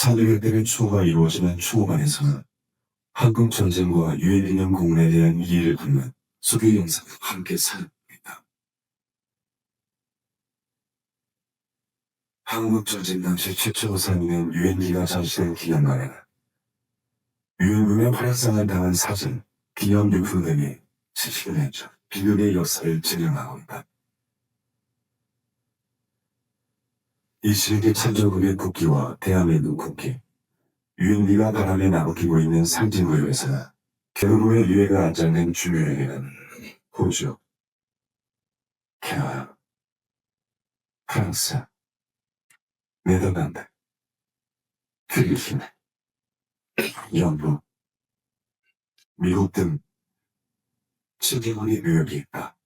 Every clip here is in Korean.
1200대의 추모가 이루어지는 추모관에서는 한국 전쟁과 유엔기념 공원에 대한 이해를 담는 소개 영상을 함께 살펴봅니다. 한국 전쟁 당시 최초로 살리는 유엔기가 전시된 기념관에는 유엔군의 활약상을 당한 사진, 기념 유품 등이 70년 전 비극의 역사를 증명하고 있다. 이 시기 창조국의 국기와 대한민국 국기, 유엔비가 바람에 나부끼고 있는 상징구역에서는 결국의 유해가 안장된 중요에게는 호주, 캐나다, 프랑스, 네덜란드, 필리핀, 영국, 미국 등 7개국의 묘역이 있다.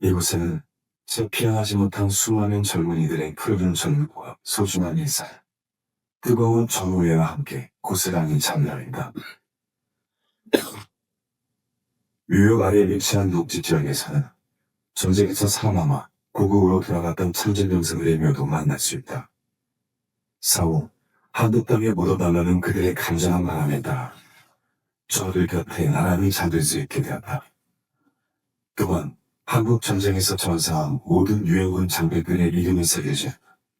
이곳에는 채 피어나지 못한 수많은 젊은이들의 푸른 젊음과 소중한 일살, 뜨거운 정오회와 함께 고스란히 참여한다. 묘역 아래에 위치한 녹지 지역에서는 전쟁에서 사망와 고국으로 돌아갔던 참전 병사들의 묘도 만날 수 있다. 사후 한국 땅에 묻어달라는 그들의 간절한 바람에 따라 저들 곁에 나란히 잠들 수 있게 되었다. 또한 한국 전쟁에서 전사한 모든 유엔군 장병들의 이름이 새겨진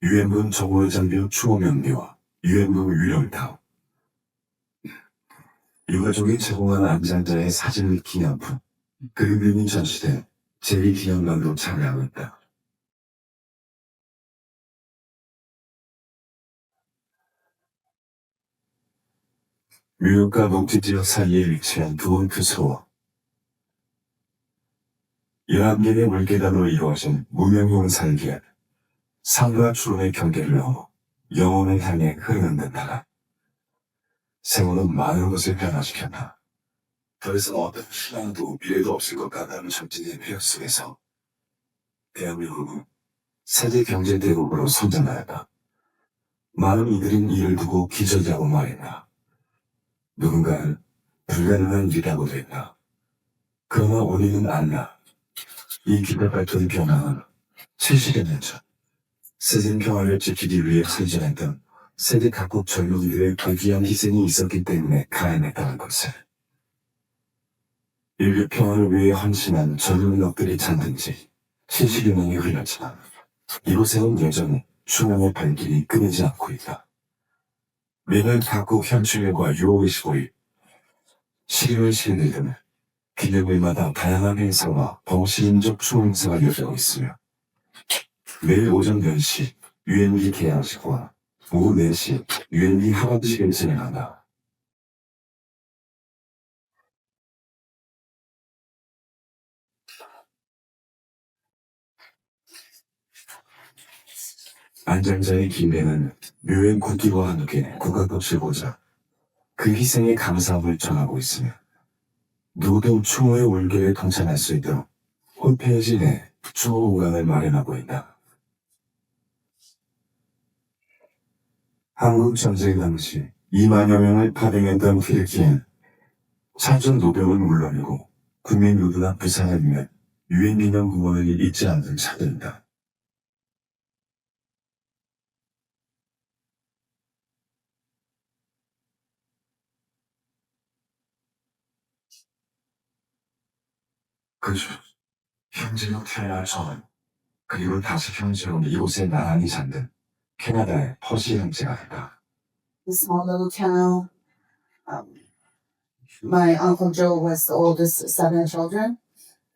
유엔군 정월 장병 추모 명비와 유엔군 유령탑 유가족이 제공한 안장자의 사진 및 기념품 그림 등이 전시된 제2기념관도 참여하고 있다. 유역과 녹지지역 사이에 위치한 두원크 소원 11개의 물계단으로 이루어진 무명용 살기에 상과 추론의 경계를 넘어 영혼을 향해 흐르는 듯하다. 세월은 많은 것을 변화시켰다. 더 이상 어떤 희망도 미래도 없을 것 같다는 점진의 폐역 속에서 대한민국은 세계 경제 대국으로 성장하였다. 많은 이들은 이를 두고 기적이라고 말했다. 누군가는 불가능한 일이라고 했다. 그러나 우리는 알라. 이 기대 발전의 변화는 70여 년 전, 세계 평화를 지키기 위해 선전했던 세계 각국 젊은이들의 불귀한 희생이 있었기 때문에 가해냈다는 것을. 인류 평화를 위해 헌신한 럭들이 잔든지 70여 년이 흘렀지만 이곳에는 여전히 추명의 발길이 끊이지 않고 있다. 매년 각국 현충일과 6월 25일, 12월 10일 등 기념일마다 다양한 행사와 범시민적 추모행사가 이어지고 있으며 매일 오전 10시 UNB 개항식과 오후 4시 UNB 하반식을 진행한다. 안장자의 김배는 묘행 국기와 함께 국가급실 보자 그 희생에 감사함을 전하고 있으며 누구도 추모의 올겨에 동참할 수 있도록 홈페이지 내 추모 공간을 마련하고 있다. 한국 전쟁 당시 2만여 명을 파병했던 필리핀 참전 노병은 물론이고 국민 모두가 부상을 위해 유엔 기념 공원을 잊지 않는 차들이다. 그죠. 현재로 태어날 저는 그리고 다시 현재로 이곳에 나란히 잠든 캐나다의 퍼시 형제가 됐다. a small little town. Um, my uncle Joe was the oldest of seven children,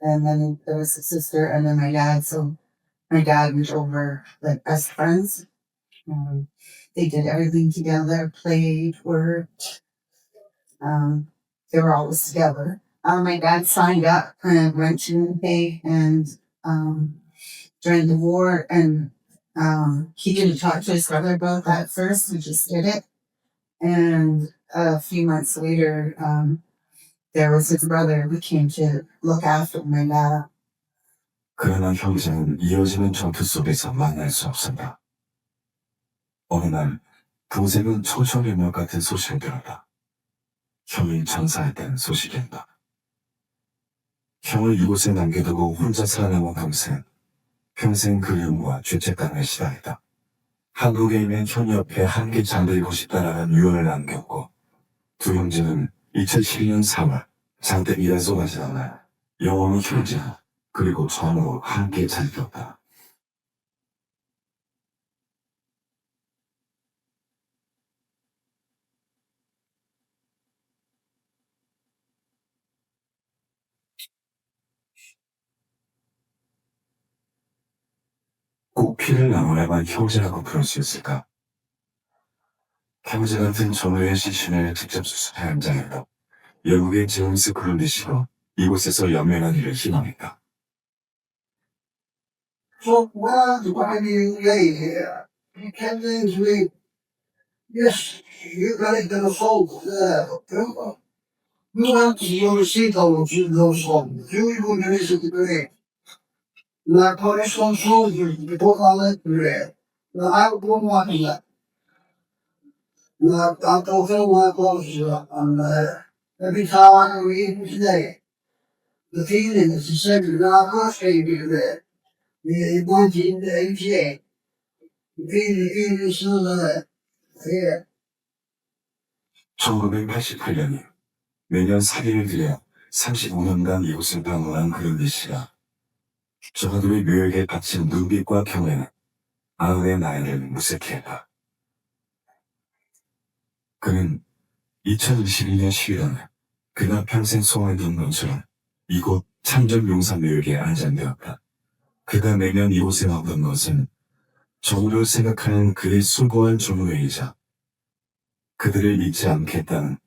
and then there was a sister, and then my dad. So my dad and Joe were like best friends. Um, they did everything together, played, worked. Um, they were always together. Um, my dad signed up and went to pay and um, during the war and um, he didn't talk to his brother about that first. He just did it. And a few months later, um, there was his brother who came to look after my dad. 그러나 형제는 이어지는 전투 속에서 만날 수 없었다. 어느 날 동생은 초청연명 같은 소식을 들었다. 형이 전사했다는 소식이었다. 형을 이곳에 남겨두고 혼자 살아남은 동생 평생 그리움과 죄책감에 시달했다. 한국에 있는 현 옆에 함께 잠들고 싶다라는 유언을 남겼고 두 형제는 2012년 3월 장대비에 쏟아지던 날 영원히 형제 그리고 처음으로 함께 잠들었다. 꼭 피를 나눠야만 형제라고 부를 수 있을까? 형제 같은 전우의 시신을 직접 수습해 한장에도 영국의 제임스 그룬디시로 이곳에서 희망했다. Uh, listen to the lakone sonsuz bokalı bile. Al bu muhakkında. Tavsiye muhakkında. Bir tavanı uyutmuşlar. Fiilin size bir lakos şey bir de. Bu dinde bir şey. Bir ilgisiz 1988년 매년 4일을 들여 35년간 이곳을 방문한 그런 대시라 저하들의 묘역에 바친 눈빛과 경외는 아흔의 나이를 무색해 했다. 그는 2022년 11월 그가 평생 소원했던 것처럼 이곳 참전 용산 묘역에 안장되었다. 그가 매년 이곳에 왔던 것은 정우를 생각하는 그의 수고한 조무회이자 그들을 잊지 않겠다는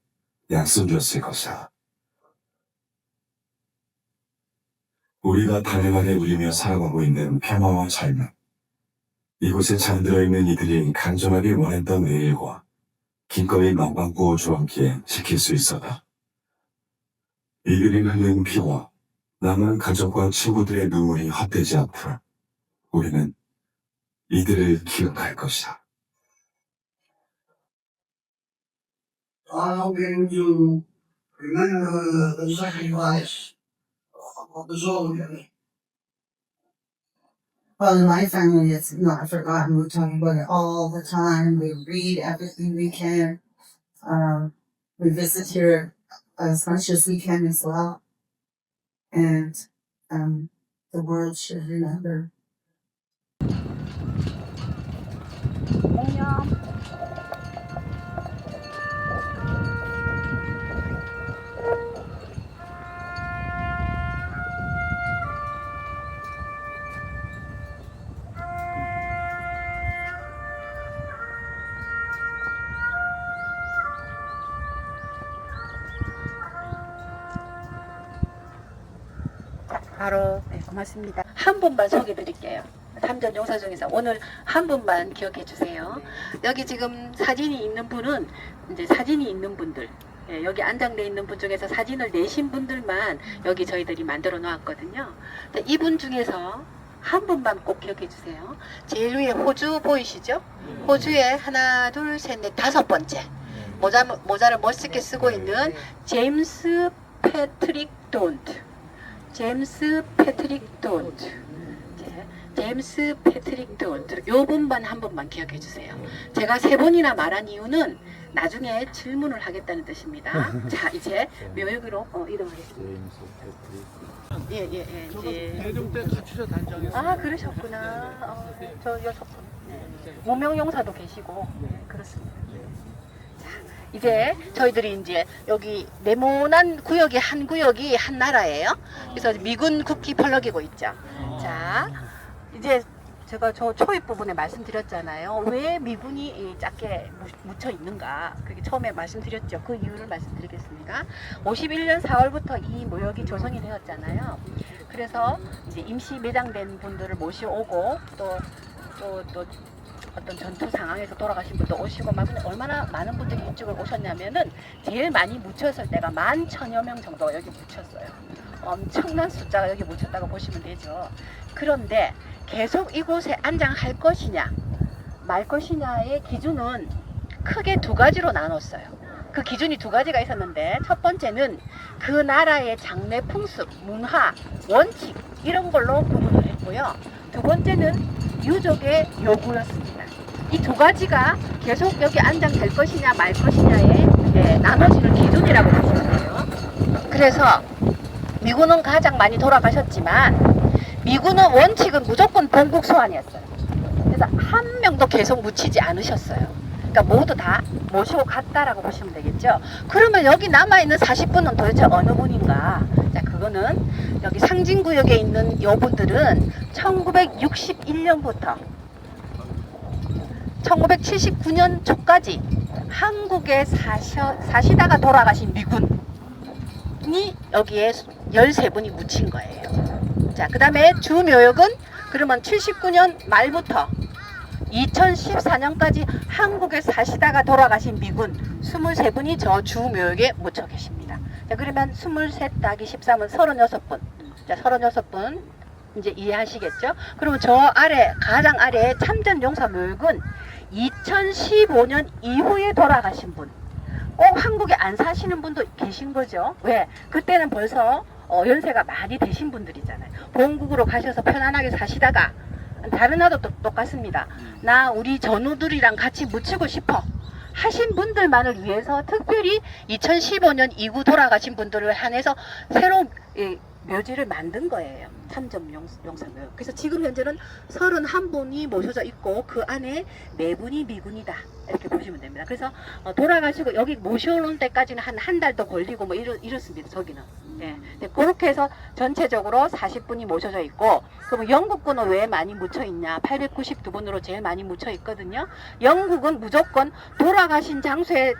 약속이었을 것이다. 우리가 당연하게 누리며 살아가고 있는 평화와 삶은 이곳에 잠들어 있는 이들이 간절하게 원했던 내일과 기꺼이 망방구워 주었기에 지킬 수 있었다. 이들이 흘린 피와 남은 가족과 친구들의 눈물이 헛되지 않도록 우리는 이들을 기억할 것이다. I'm Well, in my family, it's not forgotten. We talk about it all the time. We read everything we can. Um, we visit here as much as we can as well. And um, the world should remember. 바로 네, 고맙습니다. 한 분만 소개해 드릴게요. 참전 용사 중에서 오늘 한 분만 기억해 주세요. 여기 지금 사진이 있는 분은 이제 사진이 있는 분들 예, 여기 안장돼 있는 분 중에서 사진을 내신 분들만 여기 저희들이 만들어 놓았거든요. 이분 중에서 한 분만 꼭 기억해 주세요. 제일 위에 호주 보이시죠? 호주에 하나, 둘, 셋, 넷, 다섯 번째 모자 모자를 멋있게 쓰고 있는 제임스 패트릭 돈트. 제임스 패트릭 돈트. 제- 제임스 패트릭 돈트. 요 분만 한 번만 기억해 주세요. 제가 세 번이나 말한 이유는 나중에 질문을 하겠다는 뜻입니다. 자, 이제 묘역으로 어, 이동하겠습니다. 예, 예, 예. 이제 대중 때 같이서 단장했어요. 아, 그러셨구나. 어, 저 여섯 분. 무명용사도 계시고 그렇습니다. 자, 이제 저희들이 이제 여기 네모난 구역이 한 구역이 한 나라예요. 그래서 미군 국기 펄럭이고 있죠. 자, 이제 제가 저 초입 부분에 말씀드렸잖아요. 왜 미군이 이 작게 무- 묻혀 있는가? 그게 처음에 말씀드렸죠. 그 이유를 말씀드리겠습니다. 51년 4월부터 이 모욕이 조성이 되었잖아요. 그래서 이제 임시 매장된 분들을 모시오고 또 또, 또 어떤 전투 상황에서 돌아가신 분도 오시고 막 얼마나 많은 분들이 이쪽을 오셨냐면은 제일 많이 묻혔을 때가 만 천여 명 정도가 여기 묻혔어요. 엄청난 숫자가 여기 묻혔다고 보시면 되죠. 그런데 계속 이곳에 안장할 것이냐 말 것이냐의 기준은 크게 두 가지로 나눴어요. 그 기준이 두 가지가 있었는데 첫 번째는 그 나라의 장래 풍습, 문화, 원칙 이런 걸로 구분을 했고요. 두 번째는 유족의 요구였습니다. 이 두 가지가 계속 여기 안장될 것이냐 말 것이냐의 예, 나눠지는 기준이라고 보시면 돼요. 그래서 미군은 가장 많이 돌아가셨지만 미군은 원칙은 무조건 본국 소환이었어요. 그래서 한 명도 계속 묻히지 않으셨어요. 그러니까 모두 다 모시고 갔다라고 보시면 되겠죠. 그러면 여기 남아있는 40분은 도대체 어느 분인가? 자, 그거는 여기 상징구역에 있는 요분들은 1961년부터 1979년 초까지 한국에 사셔, 사시다가 돌아가신 미군이 여기에 13분이 묻힌 거예요. 자, 그 다음에 주묘역은 그러면 79년 말부터 2014년까지 한국에 사시다가 돌아가신 미군 23분이 저 주묘역에 묻혀 계십니다. 자, 그러면 23 더하기 13은 36분. 자, 36분. 이제 이해하시겠죠? 그러면 저 아래, 가장 아래에 참전 용사묘역은 2015년 이후에 돌아가신 분. 꼭 한국에 안 사시는 분도 계신 거죠. 왜? 그때는 벌써 어, 연세가 많이 되신 분들이잖아요. 본국으로 가셔서 편안하게 사시다가 다른 나라도 또 똑같습니다. 나 우리 전우들이랑 같이 묻히고 싶어. 하신 분들만을 위해서 특별히 2015년 이후 돌아가신 분들을 한해서 새로운 이, 묘지를 만든 거예요. 참점 용- 용사묘. 그래서 지금 현재는 31분이 모셔져 있고 그 안에 네 분이 미군이다. 이렇게 보시면 됩니다. 그래서 어, 돌아가시고 여기 모셔오는 때까지는 한 한 달 더 걸리고 뭐 이렇, 이렇습니다. 저기는. 예. 네, 그렇게 해서 전체적으로 40분이 모셔져 있고 그럼 영국군은 왜 많이 묻혀 있냐? 892분으로 제일 많이 묻혀 있거든요. 영국은 무조건 돌아가신 장소에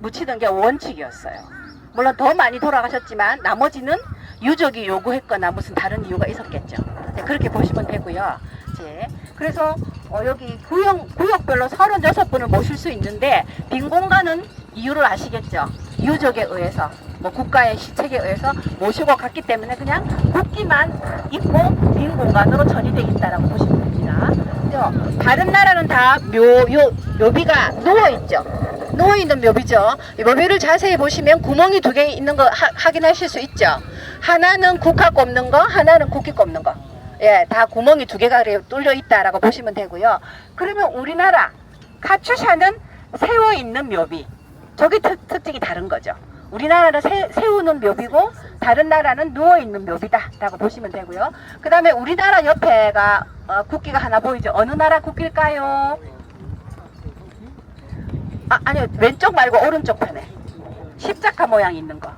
묻히던 게 원칙이었어요. 물론 더 많이 돌아가셨지만 나머지는 유족이 요구했거나 무슨 다른 이유가 있었겠죠. 네, 그렇게 보시면 되고요. 이제 그래서 어, 여기 구역, 구역별로 36분을 모실 수 있는데 빈 공간은 이유를 아시겠죠? 유족에 의해서 뭐 국가의 시책에 의해서 모시고 갔기 때문에 그냥 국기만 있고 빈 공간으로 처리되어 있다라고 보시면 됩니다. 그죠? 다른 나라는 다 묘, 요, 묘비가 누워있죠. 누워있는 묘비죠. 이 묘비를 자세히 보시면 구멍이 두 개 있는 거 하- 확인하실 수 있죠. 하나는 국화 꼽는 거, 하나는 국기 꼽는 거. 예, 다 구멍이 두 개가. 뚫려 있다라고 보시면 되고요. 그러면 우리나라 카츄샤는 세워 있는 묘비. 저기 특, 특징이 다른 거죠. 우리나라는 세, 세우는 묘비고 다른 나라는 누워 있는 묘비다라고 보시면 되고요. 그 다음에 우리나라 옆에가 어, 국기가 하나 보이죠. 어느 나라 국기일까요? 아, 아니요. 왼쪽 말고 오른쪽 편에. 십자가 모양 있는 거.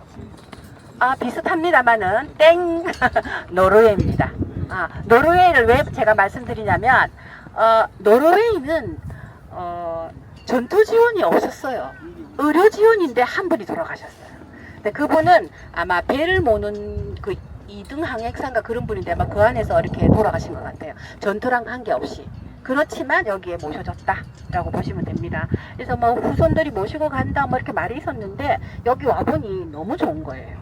아, 비슷합니다만은 땡 노르웨이입니다. 아, 노르웨이를 왜 제가 말씀드리냐면 어, 노르웨이는 어, 전투 지원이 없었어요. 의료 지원인데 한 분이 돌아가셨어요. 근데 그분은 아마 배를 모는 그 2등 항해상가 그런 분인데 아마 그 안에서 이렇게 돌아가신 것 같아요. 전투랑 관계없이. 그렇지만 여기에 모셔졌다라고 보시면 됩니다. 그래서 뭐 후손들이 모시고 간다 뭐 이렇게 말이 있었는데 여기 와보니 너무 좋은 거예요.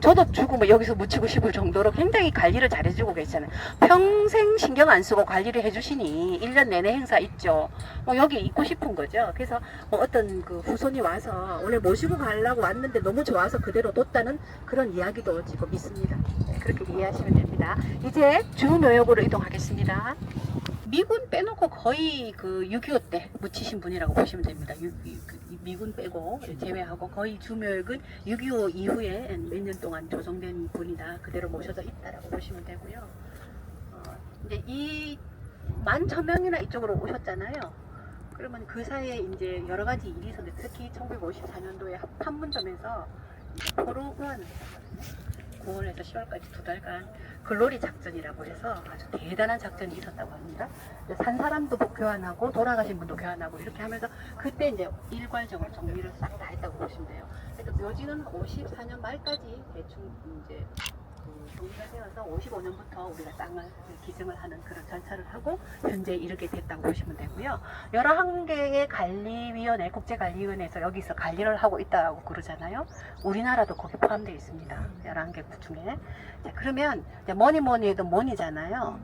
저도 주고 뭐 여기서 묻히고 싶을 정도로 굉장히 관리를 잘해주고 계시잖아요. 평생 신경 안 쓰고 관리를 해주시니 1년 내내 행사 있죠. 뭐 여기 있고 싶은 거죠. 그래서 뭐 어떤 그 후손이 와서 원래 모시고 가려고 왔는데 너무 좋아서 그대로 뒀다는 그런 이야기도 지금 있습니다. 네, 그렇게 이해하시면 됩니다. 이제 주묘역으로 이동하겠습니다. 미군 빼놓고 거의 그 6.25 때 묻히신 분이라고 보시면 됩니다. 그 미군 빼고 제외하고 거의 주묘역은 6.25 이후에 몇 년 동안 조성된 분이다. 그대로 모셔져 있다라고 보시면 되고요. 어, 이제 이 만 천명이나 이쪽으로 오셨잖아요. 그러면 그 사이에 이제 여러 가지 일이 있었는데 특히 1954년도에 판문점에서 포로구안을 했었거든요. 9월에서 10월까지 두 달간 글로리 작전이라고 해서 아주 대단한 작전이 있었다고 합니다. 산 사람도 뭐 교환하고 돌아가신 분도 교환하고 이렇게 하면서 그때 이제 일괄적으로 정리를 싹 다 했다고 보시면 돼요. 그래서 묘지는 54년 말까지 대충 이제 그 정리가 되어서 55년부터 우리가 땅을 기증을 하는 그런 절차를 하고 현재 이렇게 됐다고 보시면 되고요. 11개의 관리위원회, 국제관리위원회에서 여기서 관리를 하고 있다고 그러잖아요. 우리나라도 거기 포함되어 있습니다. 11개국 중에. 자, 그러면 뭐니 뭐니 해도 뭐니잖아요.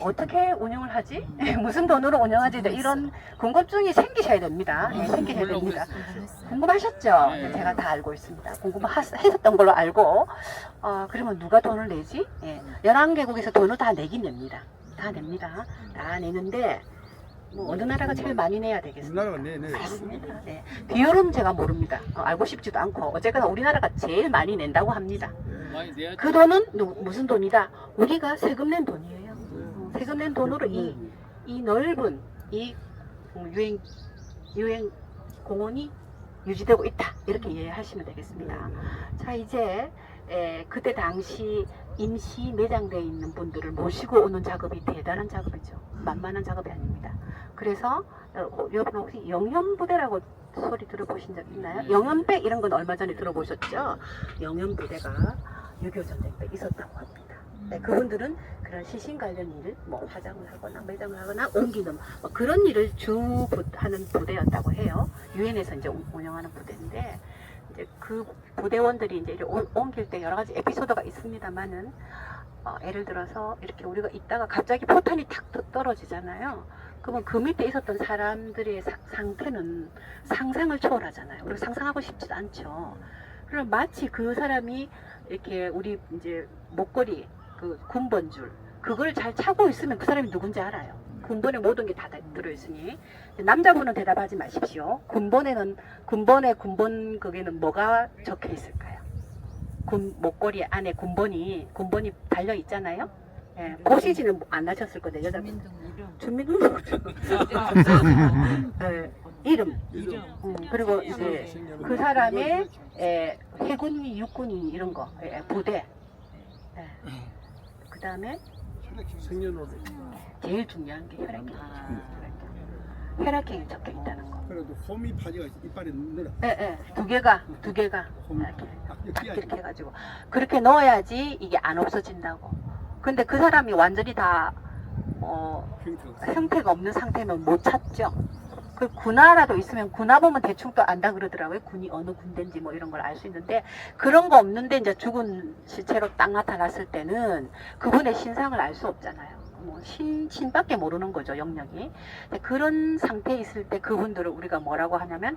어떻게 운영을 하지? 무슨 돈으로 운영하지? 이런 궁금증이 생기셔야 됩니다. 예, 생기셔야 됩니다. 궁금하셨죠? 네, 제가 다 알고 있습니다. 궁금하셨던 걸로 알고, 어, 그러면 누가 돈을 내지? 예, 11개국에서 돈을 다 내긴 냅니다. 다 냅니다. 다 내는데, 뭐 어느 나라가 제일 많이 내야 되겠습니까? 우리나라가 내, 내. 맞습니다. 네. 비율은 제가 모릅니다. 어, 알고 싶지도 않고 어쨌거나 우리나라가 제일 많이 낸다고 합니다. 내야 그 돈은 누- 무슨 돈이다? 우리가 세금 낸 돈이에요. 어, 세금 낸 돈으로 이, 이 넓은 이 어, 유행 유행 공원이 유지되고 있다 이렇게 이해하시면 되겠습니다. 자 이제 에, 그때 당시 임시 매장되어 있는 분들을 모시고 오는 작업이 대단한 작업이죠. 만만한 작업이 아닙니다. 그래서 어, 여러분 혹시 영현부대라고 소리 들어보신 적 있나요? 영현백 이런 건 얼마 전에 들어보셨죠? 영현부대가 6.25 전쟁 때 있었다고 합니다. 네, 그분들은 그런 시신 관련 일을 뭐 화장을 하거나 매장을 하거나 옮기는 뭐 그런 일을 주 부- 하는 부대였다고 해요. 유엔에서 이제 운- 운영하는 부대인데 이제 그 부대원들이 이제 옮길 때 여러 가지 에피소드가 있습니다만은 어, 예를 들어서 이렇게 우리가 있다가 갑자기 포탄이 탁 떠- 떨어지잖아요. 그러면 그 밑에 있었던 사람들의 사- 상태는 상상을 초월하잖아요. 우리가 상상하고 싶지도 않죠. 그럼 마치 그 사람이 이렇게 우리 이제 목걸이 그 군번 줄. 그걸 잘 차고 있으면 그 사람이 누군지 알아요. 군번에 모든 게 다 들어있으니. 남자분은 대답하지 마십시오. 군번에는 군번에 군번 거기는 뭐가 적혀 있을까요? 군 목걸이 안에 군번이 군번이 달려 있잖아요. 예, 보시지는 안 하셨을 건데 여자분. 주민등록증 예, 이름. 음, 그리고 이제 그 사람의 에, 해군이 육군이 이런 거 에, 부대. 예. 그 다음에 생년월일. 제일 중요한 게 혈액형 혈액형이 적혀 있다는 거 그래도 호미 파지가 이빨에 늘어. 예, 예. 두 개가 두 개가 호미 이렇게 딱딱 이렇게 해가지고 그렇게 넣어야지 이게 안 없어진다고 근데 그 사람이 완전히 다 어. 형태가 없는 상태면 못 찾죠. 그 군화라도 있으면 군화 보면 대충 또 안다 그러더라고요. 군이 어느 군대인지 뭐 이런 걸 알 수 있는데 그런 거 없는데 이제 죽은 시체로 딱 나타났을 때는 그분의 신상을 알 수 없잖아요. 뭐 신, 신밖에 모르는 거죠, 영역이. 그런 상태에 있을 때 그분들을 우리가 뭐라고 하냐면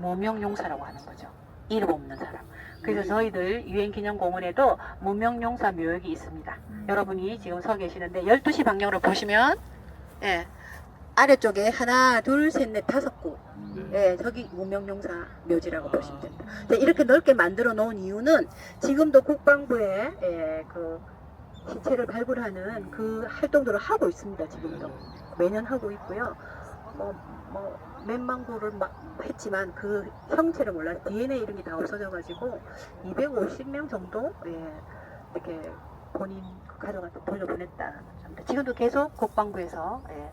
무명용사라고 하는 거죠. 이름 없는 사람. 그래서 저희들 유엔기념공원에도 무명용사 묘역이 있습니다. 여러분이 지금 서 계시는데 12시 방향으로 보시면 예, 아래쪽에 하나, 둘, 셋, 넷, 다섯 곳. 예, 저기 무명용사 묘지라고 보시면 됩니다. 이렇게 넓게 만들어 놓은 이유는 지금도 국방부에 예, 그 시체를 발굴하는 그 활동들을 하고 있습니다. 지금도 매년 하고 있고요. 뭐, 뭐 몇만 구를 막 했지만 그 형체를 몰라 DNA 이런 게 다 없어져가지고 250명 정도 예, 이렇게 본인 그 가족한테 돌려보냈다. 지금도 계속 국방부에서 예,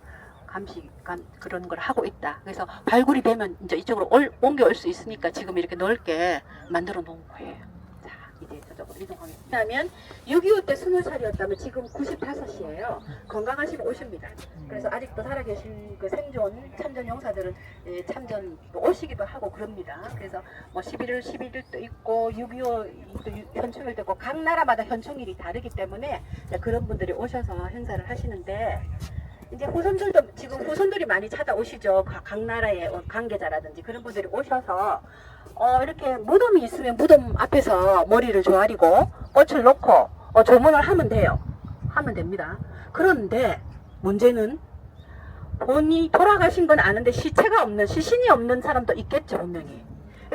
감시 감, 그런 걸 하고 있다. 그래서 발굴이 되면 이제 이쪽으로 올, 옮겨올 수 있으니까 지금 이렇게 넓게 만들어 놓은 거예요. 자, 이제 저쪽으로 이동하겠습니다. 그러면 6.25 때 20살이었다면 지금 95이에요. 건강하시면 오십니다. 그래서 아직도 살아계신 그 생존 참전 용사들은 예, 참전 또 오시기도 하고 그럽니다. 그래서 뭐 11월 11일도 있고 6.25도 현충일도 있고 각 나라마다 현충일이 다르기 때문에 그런 분들이 오셔서 행사를 하시는데 이제 후손들도 지금 후손들이 많이 찾아오시죠. 각, 각 나라의 어, 관계자라든지 그런 분들이 오셔서 어, 이렇게 무덤이 있으면 무덤 앞에서 머리를 조아리고 꽃을 놓고 어, 조문을 하면 돼요. 하면 됩니다. 그런데 문제는 본인이 돌아가신 건 아는데 시체가 없는 시신이 없는 사람도 있겠죠 분명히.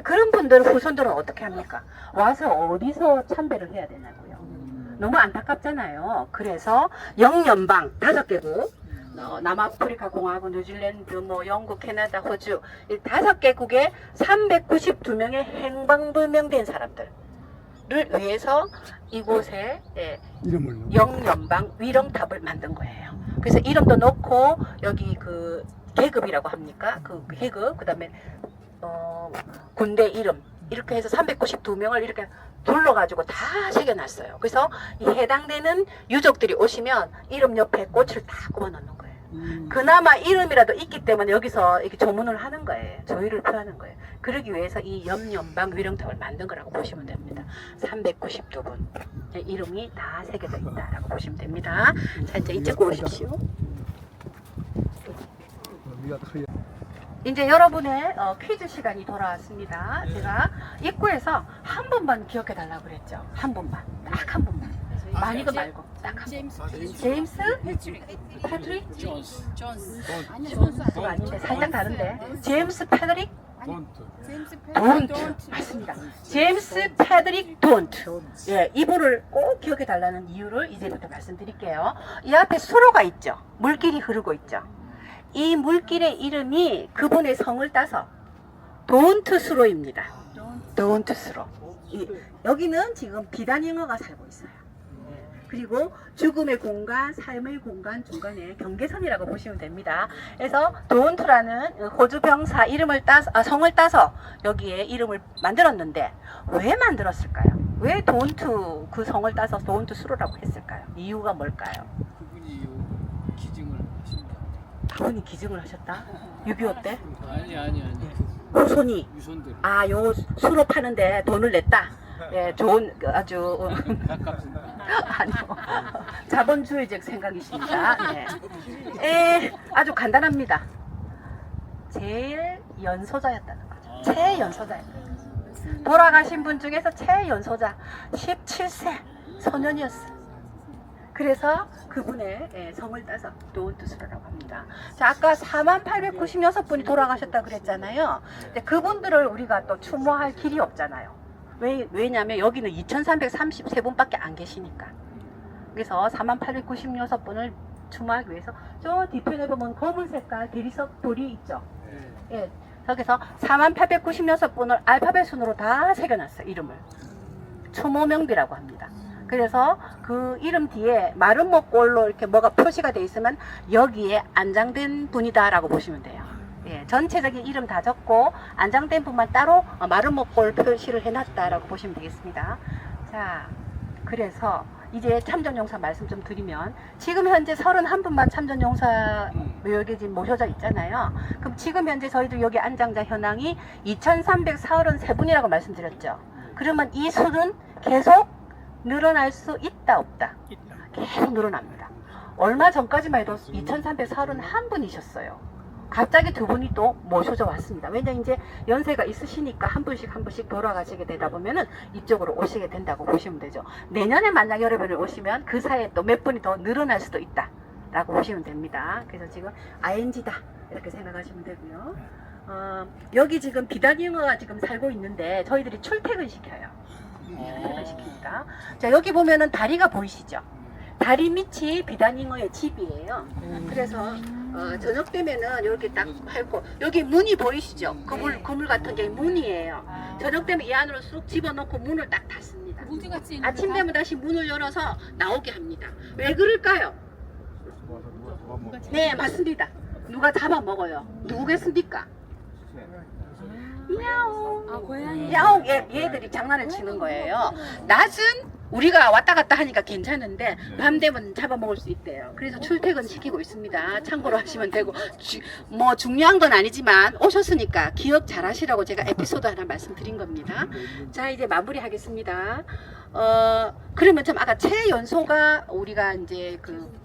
그런 분들 후손들은 어떻게 합니까? 와서 어디서 참배를 해야 되냐고요. 너무 안타깝잖아요. 그래서 영연방 다섯 개국 어, 남아프리카 공화국, 뉴질랜드, 뭐 영국, 캐나다, 호주 이 다섯 개국에 392명의 행방불명된 사람들을 위해서 이곳에 예. 영연방 위령탑을 만든 거예요. 그래서 이름도 넣고 여기 그 계급이라고 합니까? 그 계급 그다음에 어, 군대 이름 이렇게 해서 392명을 이렇게 둘러가지고 다 새겨놨어요. 그래서 이 해당되는 유족들이 오시면 이름 옆에 꽃을 다 꼽아놓는 거예요. 음. 그나마 이름이라도 있기 때문에 여기서 이렇게 조문을 하는 거예요. 조의를 표하는 거예요. 그러기 위해서 이 염연방 위령탑을 만든 거라고 보시면 됩니다. 392분 이름이 다 새겨져 있다라고 보시면 됩니다. 자 이제 이쪽 오십시오. 이제 여러분의 어, 퀴즈 시간이 돌아왔습니다. 제가 입구에서 한 번만 기억해 달라고 그랬죠. 한 번만. 딱 한 번만. 많이 거 말고 딱 한. 제임스. 제임스? 패트릭? 그거 아닌데 살짝 다른데. 제임스 패트릭? 돈트 맞습니다. 제임스 패드릭 돈트. 예, 이분을 꼭 기억해 달라는 이유를 이제부터 말씀드릴게요. 이 앞에 수로가 있죠. 물길이 흐르고 있죠. 이 물길의 이름이 그분의 성을 따서 돈트 수로입니다. 돈트 수로. 이- 여기는 지금 비단잉어가 살고 있어요. 그리고 죽음의 공간, 삶의 공간 중간에 경계선이라고 보시면 됩니다. 그래서 도운투라는 호주 병사 이름을 따서 아, 성을 따서 여기에 이름을 만들었는데 왜 만들었을까요? 왜 도운투 그 성을 따서 도운투 수로라고 했을까요? 이유가 뭘까요? 그분이 하십니다. 그분이 기증을 하셨다. 6.25 때 아니 아니 아니 후손이 그 유손들 아 요 수로 파는데 돈을 냈다. 예, 좋은 그 아주 가깝습니다. 아니요. 자본주의적 생각이십니다. 네. 에, 아주 간단합니다. 제일 연소자였다는 거죠. 최연소자였다는 거죠. 돌아가신 분 중에서 최연소자 17세 소년이었어요. 그래서 그분의 예, 성을 따서 도운투스라고 합니다. 자, 아까 4896분이 돌아가셨다 그랬잖아요. 근데 그분들을 우리가 또 추모할 길이 없잖아요. 왜, 왜냐면 여기는 2333분밖에 안 계시니까. 그래서 4896분을 추모하기 위해서 저 뒤편에 보면 검은 색깔 대리석 돌이 있죠. 예. 거기서 4896분을 알파벳 순으로 다 새겨놨어요. 이름을. 추모명비라고 합니다. 그래서 그 이름 뒤에 목골로 이렇게 뭐가 표시가 돼 있으면 여기에 안장된 분이다라고 보시면 돼요. 예, 전체적인 이름 다 적고 안장된 분만 따로 어, 목골 표시를 해놨다라고 보시면 되겠습니다. 자, 그래서 이제 참전용사 말씀 좀 드리면 지금 현재 31분만 참전용사 묘역에 지금 모셔져 있잖아요. 그럼 지금 현재 저희들 여기 안장자 현황이 2343분이라고 말씀드렸죠. 그러면 이 수는 계속 늘어날 수 있다 없다? 계속 늘어납니다. 얼마 전까지만 해도 2341분이셨어요. 갑자기 두 분이 또 모셔져 왔습니다. 왜냐 이제 연세가 있으시니까 한 분씩 한 분씩 돌아가시게 되다 보면은 이쪽으로 오시게 된다고 보시면 되죠. 내년에 만약 여러분이 오시면 그 사이에 또 몇 분이 더 늘어날 수도 있다. 라고 보시면 됩니다. 그래서 지금 ING다. 이렇게 생각하시면 되고요. 어, 여기 지금 비단잉어가 지금 살고 있는데 저희들이 출퇴근 시켜요. 출퇴근 시킵니다. 자, 여기 보면은 다리가 보이시죠? 다리 밑이 비단잉어의 집이에요. 그래서 어, 저녁 되면은 이렇게 딱 밟고 여기 문이 보이시죠? 그물 그물 같은 게 문이에요. 저녁 되면 이 안으로 쑥 집어넣고 문을 딱 닫습니다. 아침 되면 다시 문을 열어서 나오게 합니다. 왜 그럴까요? 네 맞습니다. 누가 잡아 먹어요? 누구겠습니까? 야옹. 아 고양이. 야옹 얘, 얘들이 장난을 치는 거예요. 낮은 우리가 왔다 갔다 하니까 괜찮은데 밤 되면 잡아먹을 수 있대요. 그래서 출퇴근 시키고 있습니다. 참고로 하시면 되고 주- 뭐 중요한 건 아니지만 오셨으니까 기억 잘 하시라고 제가 에피소드 하나 말씀드린 겁니다. 자 이제 마무리하겠습니다. 어 그러면 참 아까 최연소가 우리가 이제 그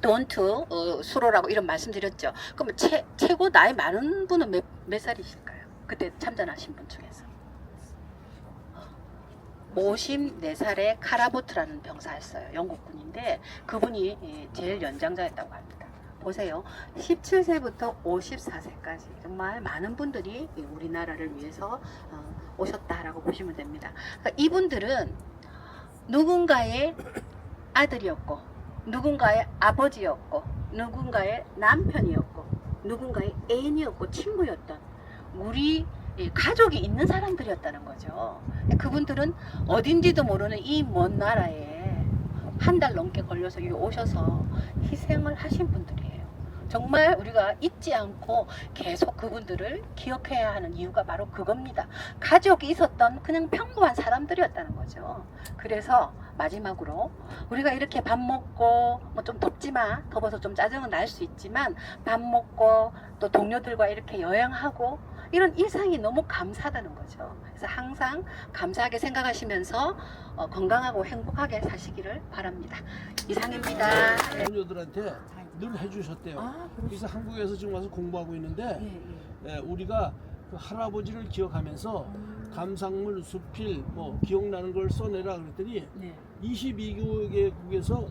돈투 어, 수로라고 이런 말씀드렸죠. 그러면 최, 최고 나이 많은 분은 몇, 몇 살이실까요? 그때 참전하신 분 중에서 54살의 카라보트라는 병사였어요. 영국군인데 그분이 예, 제일 연장자였다고 합니다. 보세요. 17세부터 54세까지 정말 많은 분들이 이 우리나라를 위해서 어, 오셨다라고 보시면 됩니다. 그러니까 이분들은 누군가의 아들이었고 누군가의 아버지였고 누군가의 남편이었고 누군가의 애인이었고 친구였던 우리 이 가족이 있는 사람들이었다는 거죠. 그분들은 어딘지도 모르는 이 먼 나라에 한 달 넘게 걸려서 여기 오셔서 희생을 하신 분들이에요. 정말 우리가 잊지 않고 계속 그분들을 기억해야 하는 이유가 바로 그겁니다. 가족이 있었던 그냥 평범한 사람들이었다는 거죠. 그래서 마지막으로 우리가 이렇게 밥 먹고 뭐 좀 덥지만 더워서 좀 짜증은 날 수 있지만 밥 먹고 또 동료들과 이렇게 여행하고 이런 일상이 너무 감사하다는 거죠. 그래서 항상 감사하게 생각하시면서 어, 건강하고 행복하게 사시기를 바랍니다. 이상입니다. 네. 동료들한테 늘 해주셨대요. 아 그래서 한국에서 지금 와서 공부하고 있는데 예, 예. 예, 우리가 그 할아버지를 기억하면서 감상물, 수필, 뭐 기억나는 걸 써내라 그랬더니 네. 22개 국에서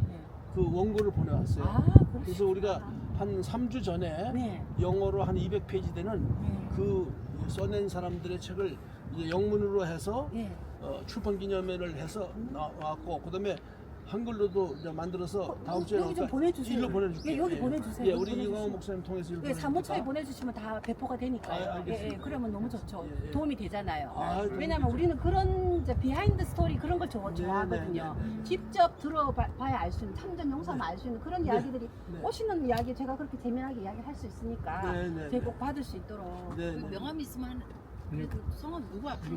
그 원고를 보내왔어요. 아, 그래서 우리가 한 3주 전에 네. 영어로 한 200페이지 되는 그 써낸 사람들의 책을 이제 영문으로 해서 예. 어, 출판 기념회를 해서 나왔고 그다음에 한글로도 이제 만들어서 다음 주에 여기 좀? 보내주세요. 일로 보내줄게요. 예, 여기 예. 보내주세요. 예, 여기 우리 보내주세요. 이광호 목사님 통해서 일로 예, 사무처에 보내줄까? 보내주시면 다 배포가 되니까요. 아. 예, 예, 그러면 너무 좋죠. 예, 예. 도움이 되잖아요. 아, 왜냐하면. 우리는 그런 이제 비하인드 스토리 그런 걸 좋아, 네, 좋아하거든요. 네, 네, 네. 직접 들어봐야 알 수 있는 참전 영상 알수 있는 그런 이야기들이 네. 오시는 이야기 제가 그렇게 재미나게 이야기할 수 있으니까 네, 네, 저희 네. 꼭 받을 수 있도록 네, 그리고 네. 명함 있으면 그래도 성함 누구 앞에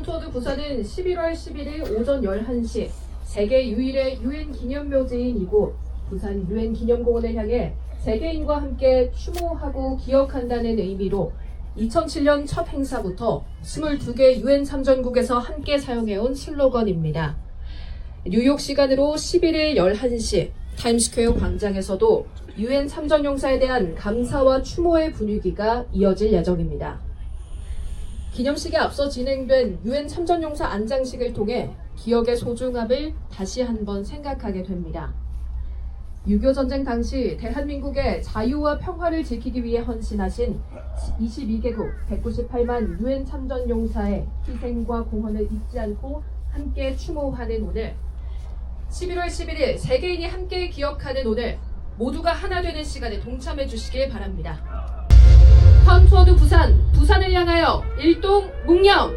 턴투어드 부산은 11월 11일 오전 11시 세계 유일의 유엔 기념묘지인 이곳 부산 유엔 기념공원을 향해 세계인과 함께 추모하고 기억한다는 의미로 2007년 첫 행사부터 22개 유엔 참전국에서 함께 사용해온 슬로건입니다. 뉴욕 시간으로 11일 11시 타임스퀘어 광장에서도 유엔 참전용사에 대한 감사와 추모의 분위기가 이어질 예정입니다. 기념식에 앞서 진행된 유엔 참전용사 안장식을 통해 기억의 소중함을 다시 한번 생각하게 됩니다. 6.25 전쟁 당시 대한민국의 자유와 평화를 지키기 위해 헌신하신 22개국 198만 유엔 참전용사의 희생과 공헌을 잊지 않고 함께 추모하는 오늘 11월 11일 세계인이 함께 기억하는 오늘 모두가 하나 되는 시간에 동참해 주시길 바랍니다. 턴투어드 부산, 부산을 향하여 일동 묵념